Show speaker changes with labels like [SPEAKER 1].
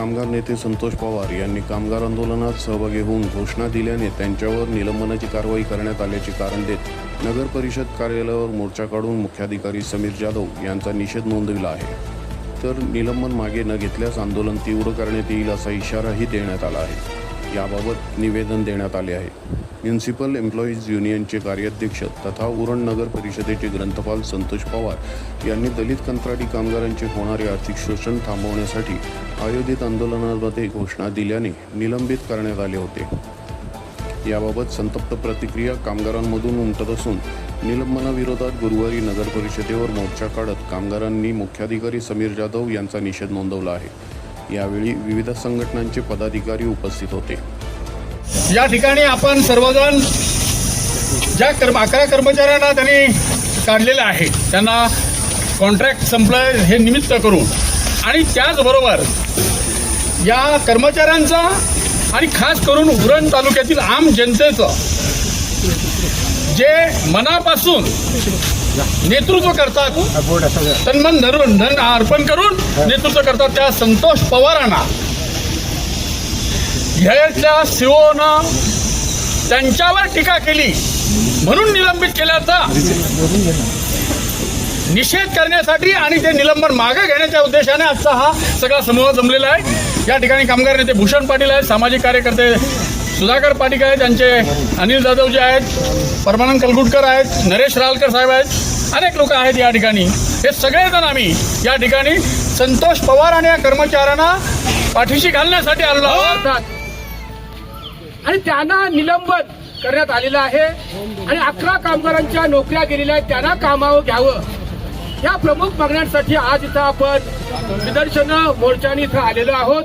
[SPEAKER 1] कामगार नेते संतोष पवार यांनी कामगार आंदोलनात सहभागी होऊन घोषणा दिल्याने त्यांच्यावर निलंबनाची कारवाई करण्यात आल्याचे कारण देत नगर परिषद कार्यालयावर मोर्चा काढून मुख्याधिकारी समीर जाधव यांचा निषेध नोंदविला आहे. तर निलंबन मागे न घेतल्यास आंदोलन तीव्र करण्यात येईल असा इशाराही देण्यात आला आहे. याबाबत निवेदन देण्यात आले आहे. म्युन्सिपल एम्प्लॉईज युनियनचे कार्याध्यक्ष तथा उरण नगर परिषदेचे ग्रंथपाल संतोष पवार यांनी दलित कंत्राटी कामगारांचे होणारे आर्थिक शोषण थांबवण्यासाठी आयोजित आंदोलनामध्ये घोषणा दिल्याने निलंबित करण्यात आले होते. याबाबत संतप्त प्रतिक्रिया कामगारांमधून उमटत असून निलंबनाविरोधात गुरुवारी नगर परिषदेवर मोर्चा काढत कामगारांनी मुख्याधिकारी समीर जाधव यांचा निषेध नोंदवला आहे. यावेळी विविध संघटनांचे पदाधिकारी उपस्थित होते.
[SPEAKER 2] या ठिकाणी आपण सर्वजण ज्या कर्म अकरा कर्मचाऱ्यांना त्यांनी काढलेलं आहे त्यांना कॉन्ट्रॅक्ट संपलं हे निमित्त करून. आणि त्याचबरोबर या कर्मचाऱ्यांचा आणि खास करून उरण तालुक्यातील आम जनतेचं जे मनापासून नेतृत्व करतात. तन्मन धरून धन अर्पण करून नेतृत्व करतात त्या संतोष पवारांना. ह्याच्या सीओनं त्यांच्यावर टीका केली. म्हणून निलंबित केल्याचा निषेध करण्यासाठी आणि ते निलंबन मागे घेण्याच्या उद्देशाने आजचा हा सगळा समूह जमलेला आहे. या ठिकाणी कामगार नेते भूषण पाटील आहेत सामाजिक कार्यकर्ते सुधाकर पाटील आहेत त्यांचे अनिल जाधव जे आहेत परमानंद कलगुटकर आहेत नरेश रालकर साहेब आहेत अनेक लोक आहेत या ठिकाणी. हे सगळेजण आम्ही या ठिकाणी संतोष पवार आणि या कर्मचाऱ्यांना पाठीशी घालण्यासाठी आलेलो आहोत. हो.
[SPEAKER 3] आणि त्यांना निलंबन करण्यात आलेलं आहे. आणि अकरा कामगारांच्या नोकऱ्या गेलेल्या आहेत त्यांना कामावर घ्यावं. या प्रमुख मागण्यांसाठी आज इथं आपण निदर्शनं मोर्चाने इथं आलेलो आहोत.